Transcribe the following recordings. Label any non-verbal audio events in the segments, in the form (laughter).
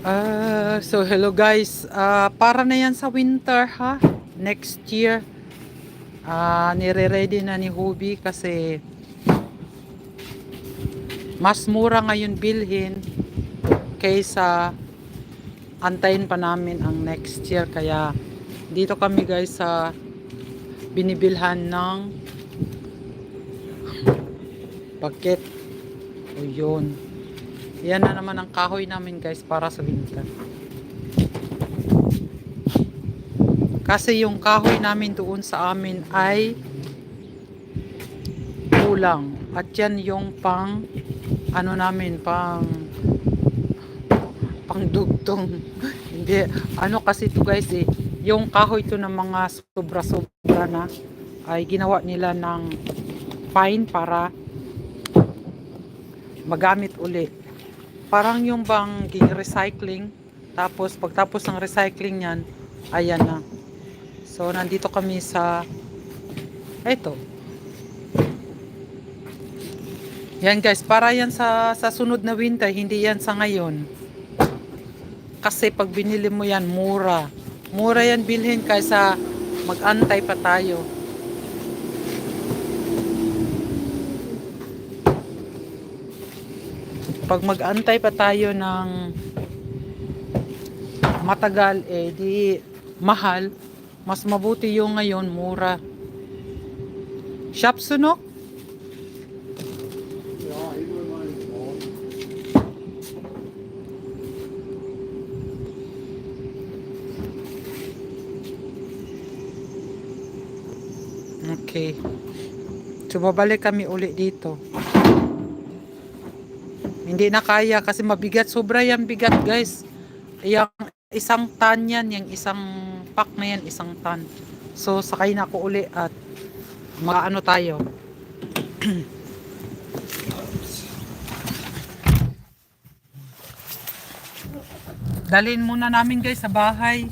Ah, so hello guys. Ah, para na yan sa winter ha. Next year. Ah, nire-ready na ni Hubie kasi mas mura ngayon bilhin kaysa antayin pa namin ang next year kaya dito kami guys sa binibilhan ng paket o yun yan na naman ang kahoy namin guys para sa winter kasi yung kahoy namin doon sa amin ay kulang. At yan yung pang ano namin pang pang dugtong. (laughs) Hindi ano kasi to guys eh. Yung kahoy to ng mga sobra sobra na ay ginawa nila ng pine para magamit uli parang yung bang recycling tapos pagtapos ng recycling yan ayan na. So nandito kami sa eto. Yan guys para yan sa sa sunod na winter hindi yan sa ngayon. Kasi pag binili mo yan mura. Mura yan bilhin kaysa mag-antay pa tayo pag mag-antay pa tayo ng matagal eh di mahal. Mas mabuti yung ngayon mura. Shop sunok? Okay. So babalik kami uli dito hindi na kaya kasi mabigat. Sobra yan bigat guys. Yung isang tan yan yung isang pack na yan isang tan. So sakay na ako uli at maano tayo. (clears throat) Dalhin muna namin guys sa bahay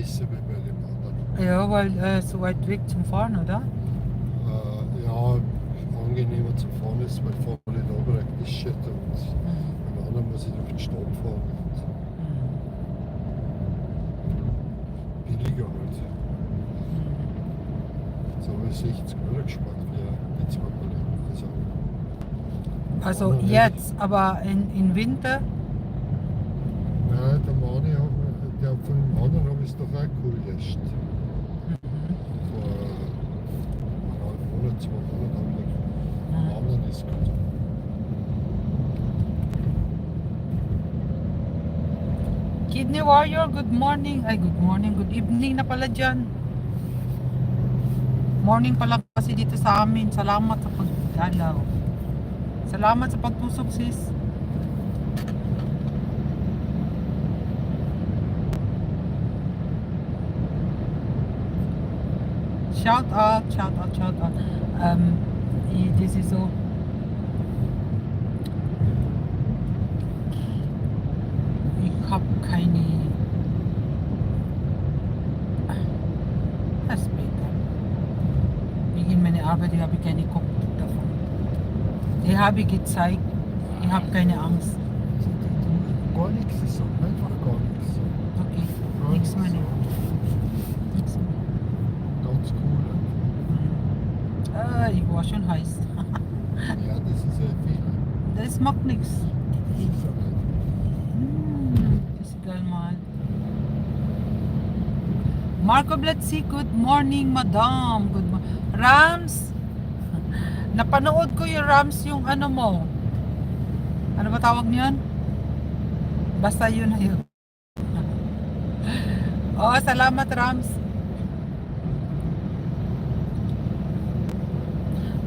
besser wie bei dem anderen. ja weil äh, so weit weg zum Fahren oder Äh, ja, angenehmer zum Fahren ist, weil vorne da praktisch und beim anderen muss ich durch den Stadt fahren. Und billiger halt. So habe ich 60 Euro gespart für die zwei Paletten. Also, Also nicht. jetzt, aber in, in Winter, zwei Monaten habe ich den anderen ist gut. Kidney Warrior, good morning. Ay, good morning, good evening na pala dyan. Morning pala kasi dito sa amin. Salamat sa pagdalaw. Salamat sa pagtusok, sis. Shoutout, Shoutout, Shoutout. Ähm, das ist so. Ich habe keine. Das ist Wegen meiner Arbeit habe ich keine Kopf davon. Die habe ich gezeigt. Ich habe keine Angst. Gar nichts ist so, einfach gar nichts. Okay, nichts meine. Ah, ich war schon heiß. Ja, das ist ja viel. Das macht nichts. Ist egal mal. Marco Blatsi, good morning, madam. Good mo- Rams! (laughs) Napanood ko yung Rams yung ano mo. Ano ba tawag niyan? Basta yun na yun. (laughs) oh, salamat Rams.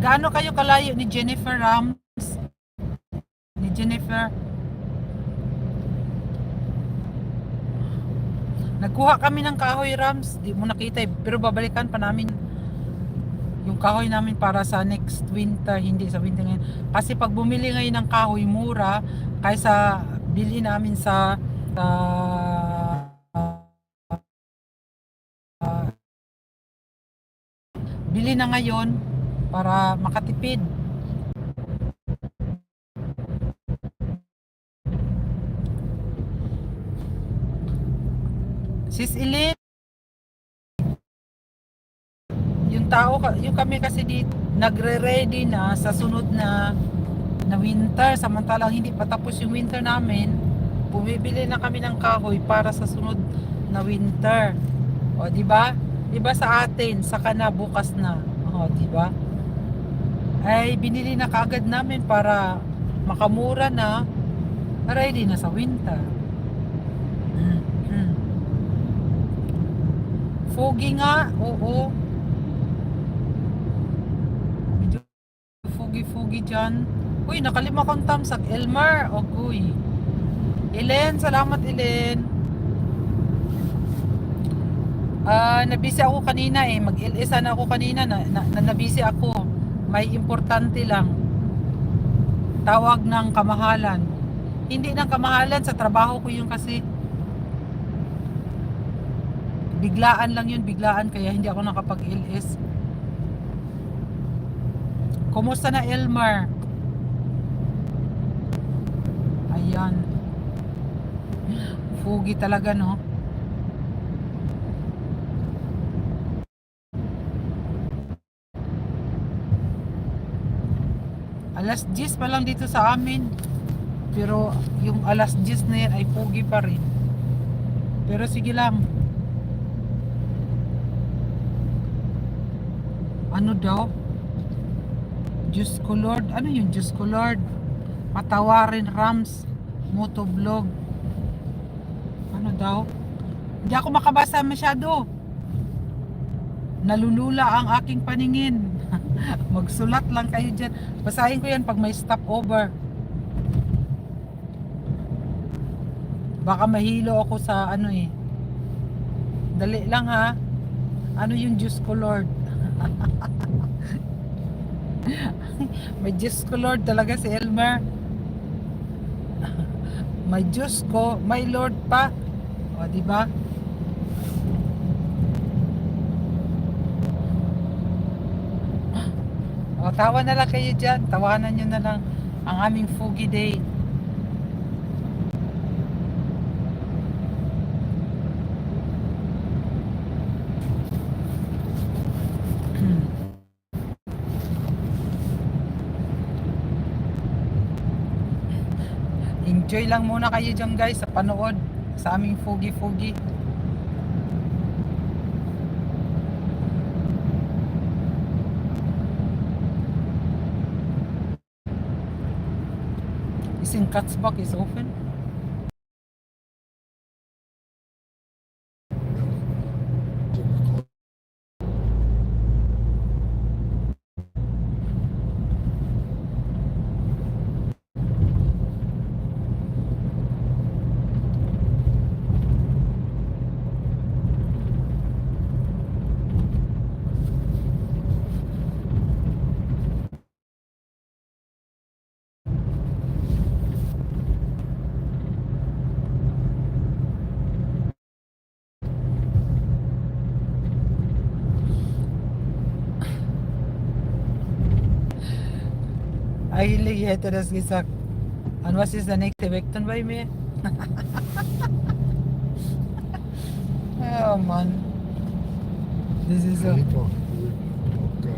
Gaano kayo kalayo ni Jennifer Rams? Ni Jennifer? Nagkuha kami ng kahoy Rams, di mo nakita eh. pero babalikan pa namin yung kahoy namin para sa next winter, hindi sa winter ngayon. Kasi pag bumili ngayon ng kahoy mura kaysa bili namin sa sa ah, bili na ngayon para makatipid. Sis Eileen, yung tao, yung kami kasi di nagre-ready na sa sunod na na winter, samantalang hindi pa tapos yung winter namin, bumibili na kami ng kahoy para sa sunod na winter. O, di ba? Di ba sa atin, saka na bukas na. O, di ba? Ay binili na kaagad namin para makamura na ready na sa winter. Mm, (clears throat) mm. Foggy nga, oo. Medyo foggy-foggy dyan. Uy, nakalima kong tamsak. Elmar, ogoy. Elen, salamat Elen. Ah, nabisi ako kanina eh. Mag-LS sana ako kanina. Na, na, na nabisi ako. May importante lang. Tawag ng kamahalan. Hindi ng kamahalan sa trabaho ko yung kasi biglaan lang yun, biglaan kaya hindi ako nakapag-LS. Kumusta na Elmar? Ayan. Fugi talaga no. Alas 10 pa lang dito sa amin. Pero yung alas 10 na yan ay pugi pa rin. Pero sige lang. Ano daw? Diyos ko Lord. Ano yung Diyos ko Lord? Patawarin Rams. Motovlog. Ano daw? Hindi ako makabasa masyado. Nalulula ang aking paningin. (laughs) Magsulat lang kayo dyan. Basahin ko yan pag may stopover. Baka mahilo ako sa ano eh. Dali lang ha. Ano yung Diyos ko Lord? (laughs) may Diyos ko Lord talaga si Elmer. (laughs) may Diyos ko, may Lord pa. O, di ba? O, tawa na lang kayo dyan. Tawanan nyo na lang ang aming foggy day. Enjoy lang muna kayo dyan guys sa panood sa aming foggy-foggy. Katzbach is open? Eigentlich hätte er das gesagt. Und was ist der nächste Weg dann bei mir? (laughs) ja, Mann. Das ist so. Einfach ruhig und locker.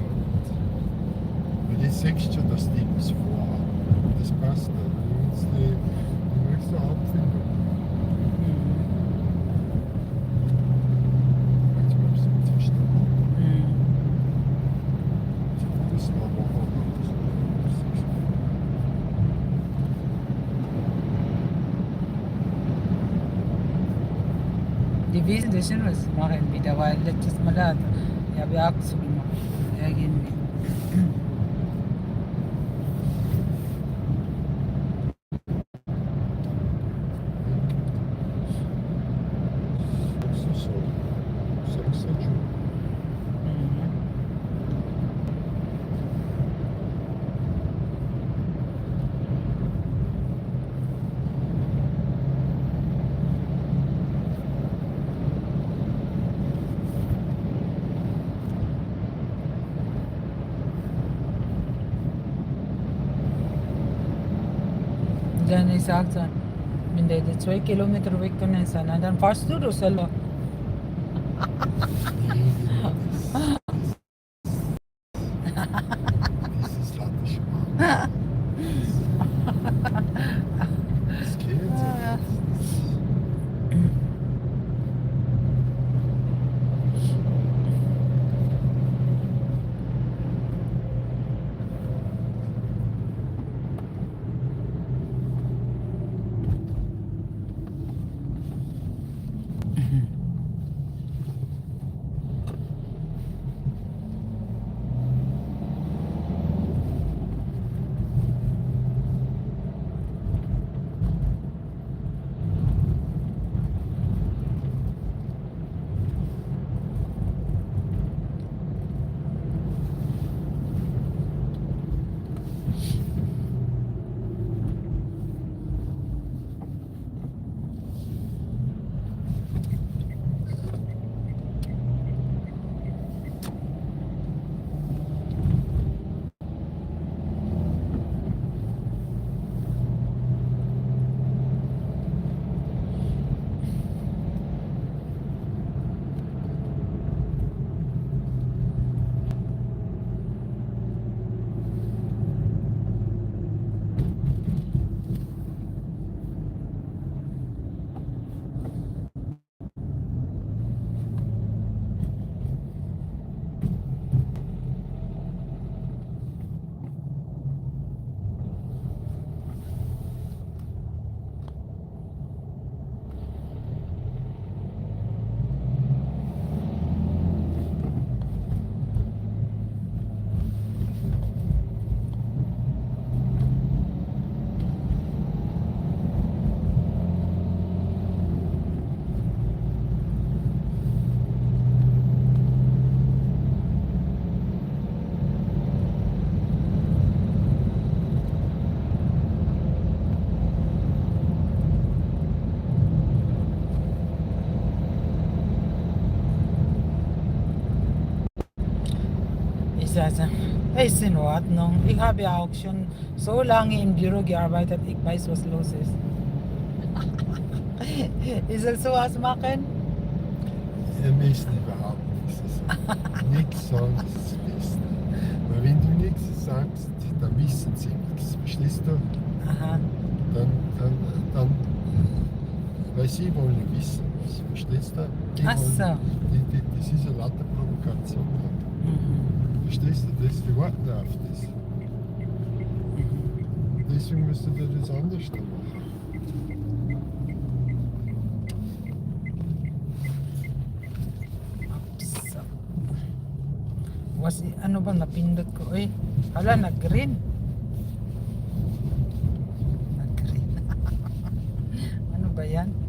Weil ich sehe schon, dass nichts. Das passt. Du willst die nächste Abfindung. بيسنوس ما عندي لها يا ملاذ يبي يا لكن Dann ich sagte, wenn der die zwei Kilometer weg können sein, dann Es ist in Ordnung. Ich habe auch schon so lange im Büro gearbeitet, ich weiß, was los ist. (laughs) ich soll sowas machen? Ihr müsst überhaupt nichts sagen. Nichts sagen, das ist das Beste. Weil wenn du nichts sagst, dann wissen sie nichts. Verstehst du? Aha. Dann, dann, dann, weil sie wollen wissen was. Verstehst du? Die Ach so. wollen- Die, die, das ist eine lauter Provokation. Mhm. Verstehst du? Das, die warten auf das. Deswegen musst du dir das anders machen. Was, ano ba napindot ko? Uy, hala, nag-green. Nag-green. (laughs) ano ba yan?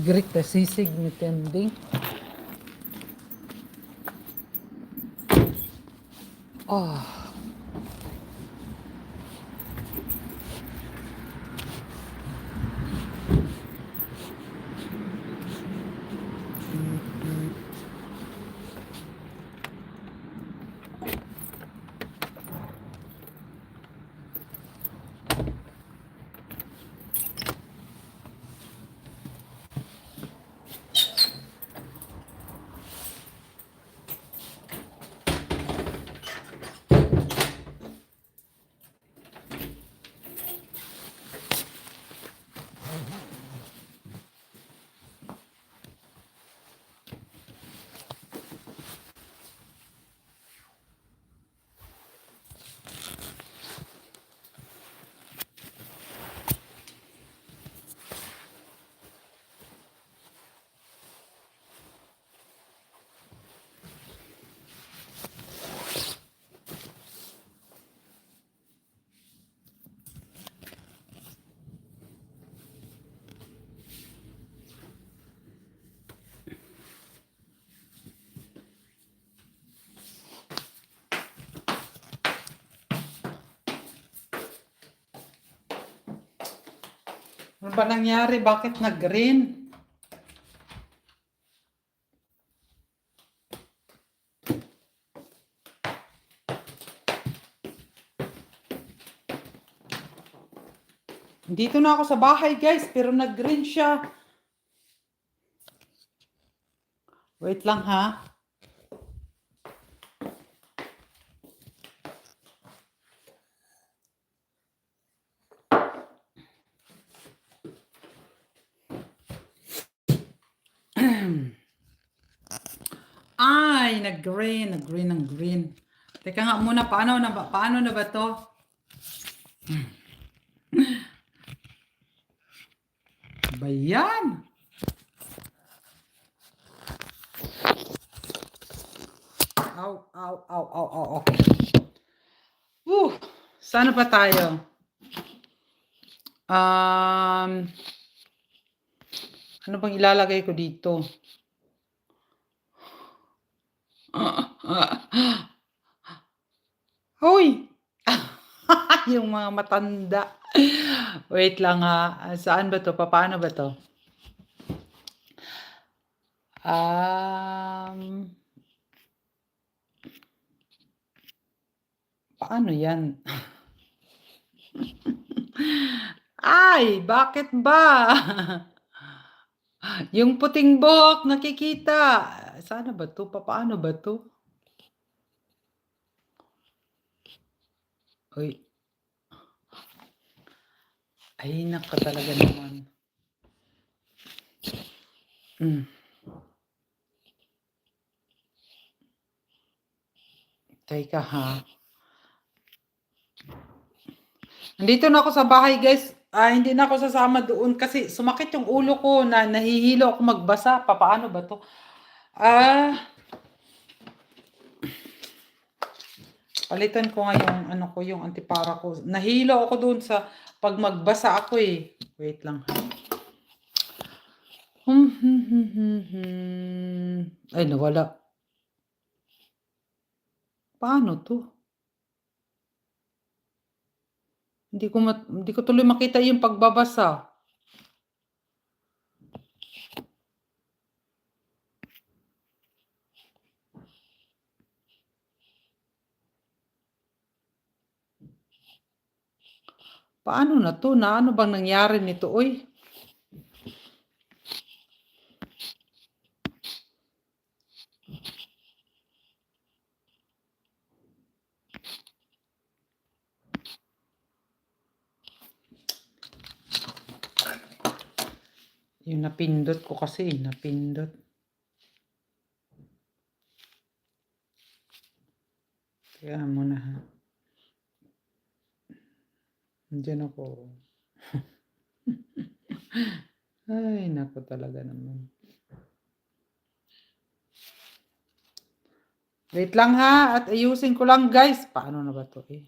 Igrik na sisig ni Tending. Oh. Ano ba nangyari? Bakit nag-green? Dito na ako sa bahay, guys, pero nag-green siya. Wait lang, ha? Ay, nag-green, nag-green, nag-green. Teka nga muna, paano na ba, paano na ba to? Ba yan? Aw, aw, aw, aw, aw, okay. Woo! Sana pa tayo? Um, ano bang ilalagay ko dito? (laughs) Hoy! (laughs) yung mga matanda. Wait lang ha. Saan ba to? Paano ba to? Um, paano yan? (laughs) Ay, bakit ba? Yung puting buhok nakikita. Sana ba to? Paano ba to? Uy. Ay, naka talaga naman. Mm. Teka ha. Nandito na ako sa bahay guys. Ah, hindi na ako sasama doon kasi sumakit yung ulo ko na nahihilo ako magbasa. Papaano ba to? Ah, palitan ko nga yung ano ko, yung antipara ko. Nahilo ako doon sa pag magbasa ako eh. Wait lang ha. Hmm, hmm, hmm. Ay, nawala. Paano to? Hindi ko mat- hindi ko tuloy makita yung pagbabasa. Paano na to? Na ano bang nangyari nito, oy? Yung napindot ko kasi, napindot. Kaya muna ha. Diyan ako. (laughs) Ay, nako talaga naman. Wait lang ha, at ayusin ko lang guys. Paano na ba to eh?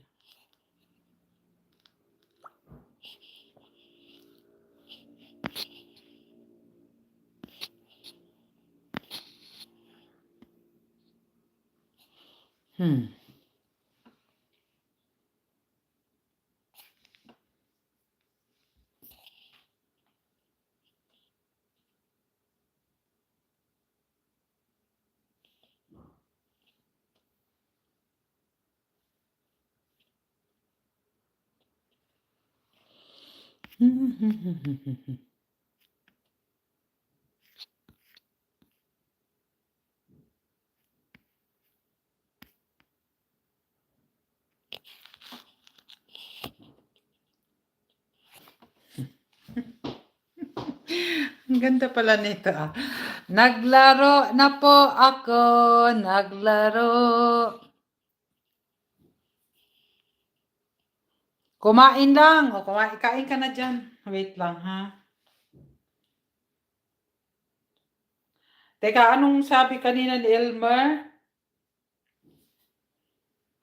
Hmm. Ang (laughs) ganda pala nito ah. Naglaro na po ako, naglaro. Kumain lang. O, kumain, kain ka na dyan. Wait lang, ha? Teka, anong sabi kanina ni Elmer?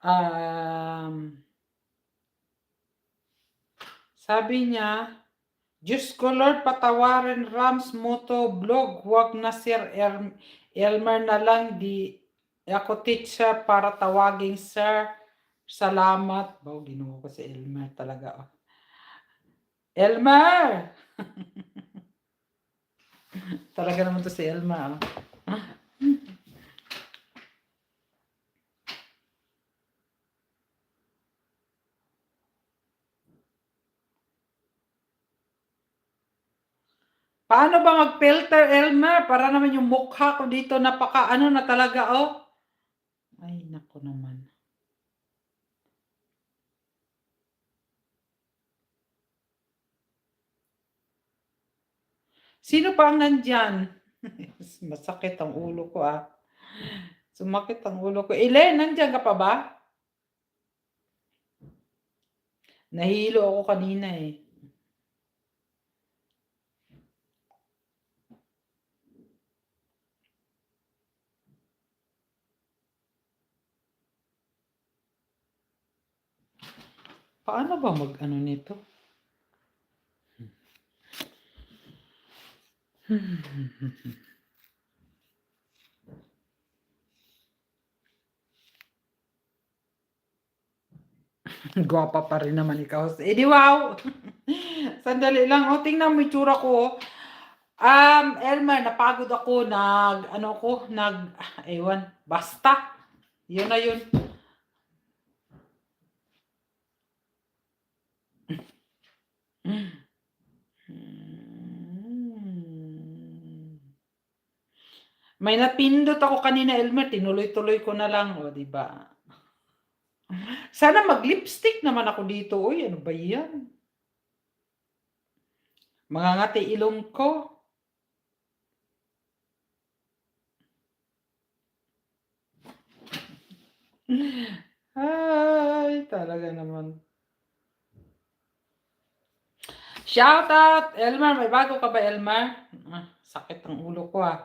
Um, sabi niya, Diyos ko Lord, patawarin Rams Moto Vlog. Huwag na Sir El- Elmer na lang. Di ako teacher para tawaging Sir. Salamat. Wow, ginawa ko si Elmer talaga. oh. Elmer! (laughs) talaga naman to si Elmer. oh. Paano ba mag-filter, Elmer? Para naman yung mukha ko dito napaka ano na talaga, oh. Ay, nako naman. Sino pa ang nandyan? (laughs) Masakit ang ulo ko, ah. Sumakit ang ulo ko. Elen, nandyan ka pa ba? Nahilo ako kanina, eh. Paano ba mag-ano nito? (laughs) Gwapa pa rin naman ikaw. Eh di wow! (laughs) Sandali lang. O, tingnan mo yung tsura ko. oh. Um, Elmer, napagod ako. Nag, ano ko, nag, ewan, basta. Yun na yun. May napindot ako kanina, Elmer. Tinuloy-tuloy ko na lang. O, di ba? Sana mag-lipstick naman ako dito. Uy, ano ba yan? Mga ngati ilong ko. Ay, talaga naman. Shout out, Elmer. May bago ka ba, Elmer? Ah, sakit ang ulo ko ah.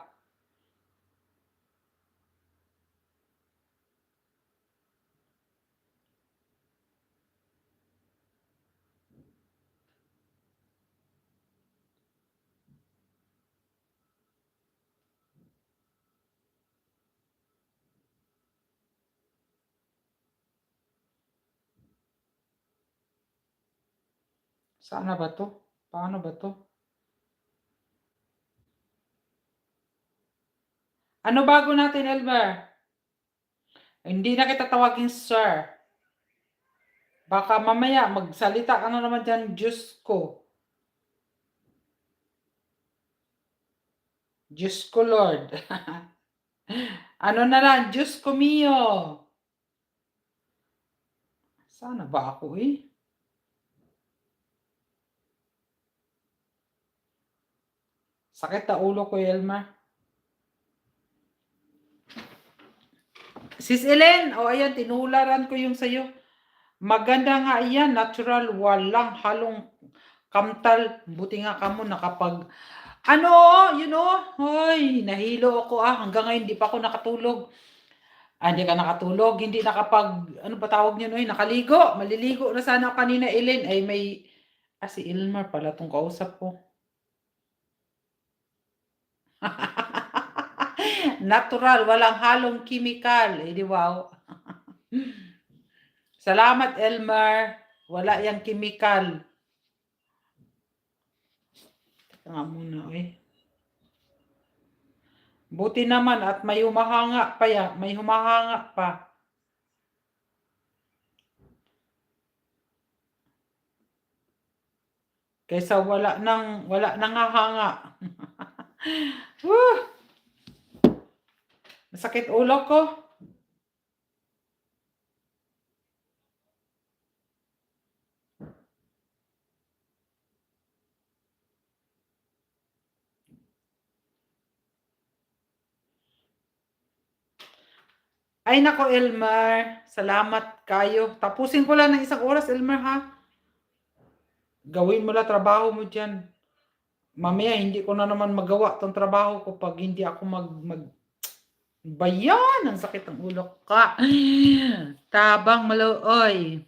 Sana ba to? Paano ba to? Ano bago natin, Elmer? Hindi na kita tawagin sir. Baka mamaya magsalita ka na naman dyan, Diyos ko. Diyos ko, Lord. (laughs) ano na lang, Diyos ko mio. Sana ba ako eh? Sakit na ulo ko, Elmer. Sis Ellen, o ayan, tinularan ko yung sa'yo. Maganda nga yan, natural, walang halong kamtal. Buti nga ka mo nakapag... Ano, you know, hoy, nahilo ako ah, hanggang ngayon hindi pa ako nakatulog. Ah, hindi ka nakatulog, hindi nakapag, ano ba tawag niyo, no? nakaligo, maliligo na sana kanina, Ellen, ay may, ah, si Ilmar pala tong kausap ko. (laughs) Natural, walang halong chemical. Eh, di wow. (laughs) Salamat, Elmer. Wala yang chemical. Teka muna, eh. Buti naman at may humahanga pa ya. May humahanga pa. Kaysa wala nang wala nang hahanga. (laughs) Woo! Masakit ulo ko. Ay nako, Elmer. Salamat kayo. Tapusin ko lang ng isang oras, Elmer, ha? Gawin mo lang trabaho mo dyan. Mamaya, hindi ko na naman magawa tong trabaho ko pag hindi ako mag... mag Bayan! Ang sakit ng ulo ka. (laughs) Tabang maluoy.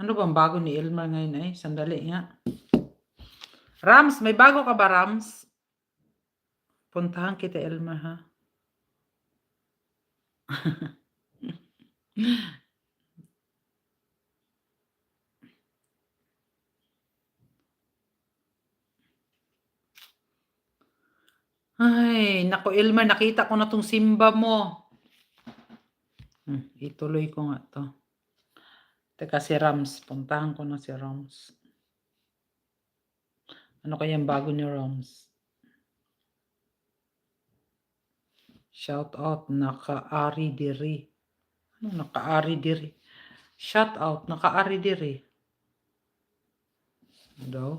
Ano bang bago ni Elmer ngayon ay? Sandali nga. Rams, may bago ka ba, Rams? Puntahan kita, Elmer, ha? (laughs) Ay, nako, Elmer, nakita ko na tong simba mo. Hmm, ituloy ko nga to. Teka, si Rams. Puntahan ko na si Rams. Ano kayang bago ni Rams? Shout out, naka-ari diri. Ano naka-ari diri? Shout out, naka-ari diri. Ano daw?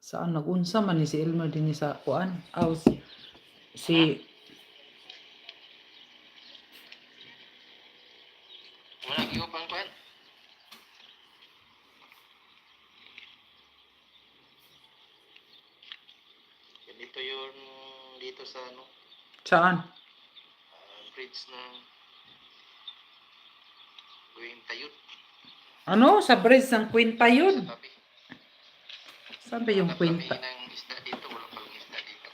Saan nagunsa man ni si Elmer din ni sa kuan? Aw, si, si Wala iyo pang. Ganito yun dito sa ano, saan? ah, bridge ng Guwing Tayud. Ano? Sa bridge ng Quinta Sa tabi. Saan ba yung Quinta? ng isda dito, wala palang isda dito.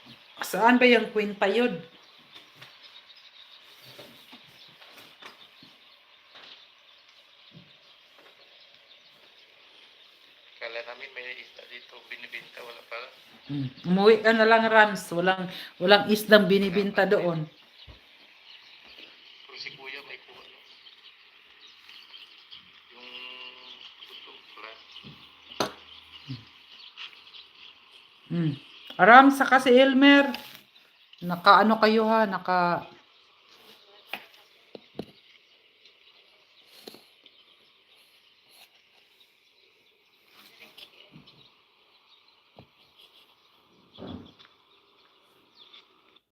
Saan ba yung Quinta yun? Kala namin may isda dito, binibinta, wala pala. Hmm. Umuwi ka na lang, Rams. Walang, walang isdang binibinta doon. Pero si Kuya may kuha. no? Yung gusto, wala. Hmm. Rams, saka si Elmer. Naka ano kayo ha? Naka